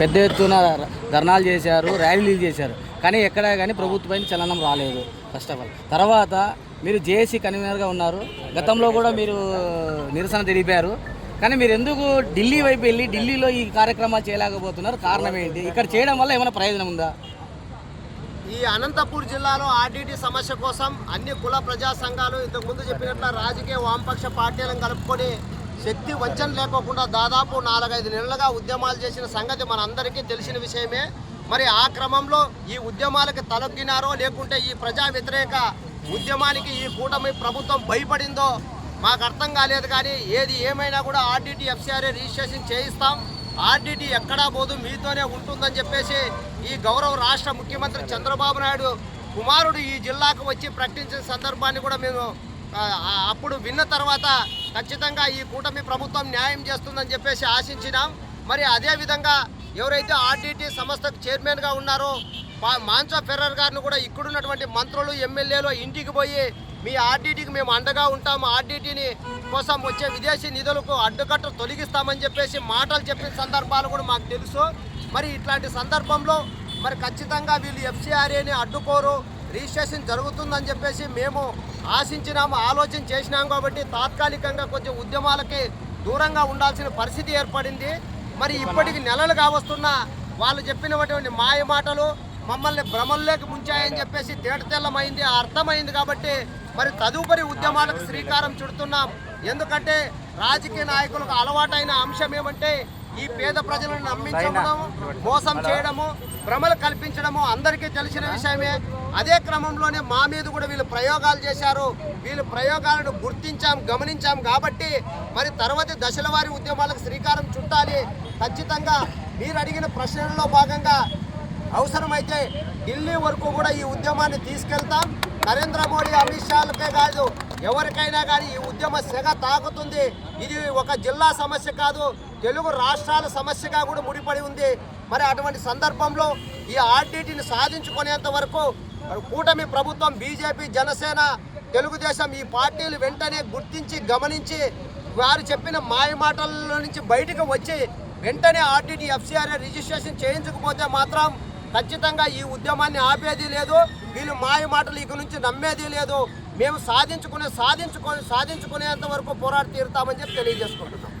పెద్ద ఎత్తున ధర్నాలు చేశారు ర్యాలీలు చేశారు. కానీ ఎక్కడా కానీ ప్రభుత్వం చలనం రాలేదు ఫస్ట్ ఆఫ్ ఆల్ తర్వాత మీరు జేఏసీ కన్వీనర్గా ఉన్నారు. గతంలో కూడా మీరు నిరసన తెలిపారు. కానీ మీరు ఎందుకు ఢిల్లీ వైపు వెళ్ళి ఢిల్లీలో ఈ కార్యక్రమాలు చేయలేకపోతున్నారు? కారణం ఏంటి? ఇక్కడ చేయడం వల్ల ఏమైనా ప్రయోజనం ఉందా? ఈ అనంతపూర్ జిల్లాలో ఆర్డీటీ సమస్య కోసం అన్ని కుల ప్రజా సంఘాలు ఇంతకుముందు చెప్పినట్ల రాజకీయ వామపక్ష పార్టీలను కలుపుకొని శక్తి వంచన లేకోకుండా దాదాపు నాలుగైదు నెలలుగా ఉద్యమాలు చేసిన సంగతి మనందరికీ తెలిసిన విషయమే. మరి ఆ క్రమంలో ఈ ఉద్యమాలకు తలొగ్గినారో లేకుంటే ఈ ప్రజా వ్యతిరేక ఉద్యమానికి ఈ కూటమి ప్రభుత్వం భయపడిందో మాకు అర్థం కాలేదు కానీ ఏది ఏమైనా కూడా ఆర్డీటీ ఎఫ్సిఆర్ఏ రిజిస్ట్రేషన్ చేయిస్తాం. ఆర్డీటీ ఎక్కడా పోదు మీతోనే ఉంటుందని చెప్పేసి ఈ గౌరవ రాష్ట్ర ముఖ్యమంత్రి చంద్రబాబు నాయుడు కుమారుడు ఈ జిల్లాకు వచ్చి ప్రకటించిన సందర్భాన్ని కూడా మేము అప్పుడు విన్న తర్వాత ఖచ్చితంగా ఈ కూటమి ప్రభుత్వం న్యాయం చేస్తుందని చెప్పేసి ఆశించినాం. మరి అదేవిధంగా ఎవరైతే ఆర్డీటీ సంస్థకు చైర్మన్గా ఉన్నారో పా- మాన్సా ఫెర్రర్ గారిని కూడా ఇక్కడున్నటువంటి మంత్రులు ఎమ్మెల్యేలు ఇంటికి పోయి మీ ఆర్డీటీకి మేము అండగా ఉంటాము ఆర్డీటీని కోసం వచ్చే విదేశీ నిధులకు అడ్డుకట్ట తొలగిస్తామని చెప్పేసి మాటలు చెప్పిన సందర్భాలు కూడా మాకు తెలుసు. మరి ఇట్లాంటి సందర్భంలో మరి ఖచ్చితంగా వీళ్ళు ఎఫ్సీఆర్ఏని అడ్డుకోరు రిజిస్ట్రేషన్ జరుగుతుందని చెప్పేసి మేము ఆశించినాము ఆలోచన చేసినాం కాబట్టి తాత్కాలికంగా కొంచెం ఉద్యమాలకి దూరంగా ఉండాల్సిన పరిస్థితి ఏర్పడింది. మరి ఇప్పటికి నెలలు కావస్తున్న వాళ్ళు చెప్పినటువంటి మాయ మాటలు మమ్మల్ని భ్రమల్లోకి ముంచాయని చెప్పేసి తేటతెల్లమైంది అర్థమైంది కాబట్టి మరి తదుపరి ఉద్యమాలకు శ్రీకారం చుడుతున్నాం. ఎందుకంటే రాజకీయ నాయకులకు అలవాటైన అంశం ఏమంటే ఈ పేద ప్రజలను నమ్మించడం మోసం చేయడము భ్రమలు కల్పించడము అందరికీ తెలిసిన విషయమే. అదే క్రమంలోనే మా మీద కూడా వీళ్ళు ప్రయోగాలు చేశారు. వీళ్ళు ప్రయోగాలను గుర్తించాం గమనించాం కాబట్టి మరి తర్వాతి దశల వారి ఉద్యమాలకు శ్రీకారం చుట్టాలి. ఖచ్చితంగా మీరు అడిగిన ప్రశ్నల్లో భాగంగా అవసరమైతే ఢిల్లీ వరకు కూడా ఈ ఉద్యమాన్ని తీసుకెళ్తాం. నరేంద్ర మోడీ అమిత్ షాలకే కాదు ఎవరికైనా కానీ ఈ ఉద్యమ సెగ తాకుతుంది. ఇది ఒక జిల్లా సమస్య కాదు తెలుగు రాష్ట్రాల సమస్యగా కూడా ముడిపడి ఉంది. మరి అటువంటి సందర్భంలో ఈ ఆర్డీటీని సాధించుకునేంత వరకు కూటమి ప్రభుత్వం బీజేపీ జనసేన తెలుగుదేశం ఈ పార్టీలు వెంటనే గుర్తించి గమనించి వారు చెప్పిన మాయ మాటల నుంచి బయటకు వచ్చి వెంటనే ఆర్టీటీ ఎఫ్సీఆర్ఏ రిజిస్ట్రేషన్ చేయించకపోతే మాత్రం ఖచ్చితంగా ఈ ఉద్యమాన్ని ఆపేది లేదు. వీళ్ళు మాయ మాటలు ఇక నుంచి నమ్మేది లేదు. మేము సాధించుకునే సాధించుకొని సాధించుకునేంత వరకు పోరాడి తీరుతామని చెప్పి తెలియజేసుకుంటున్నాం.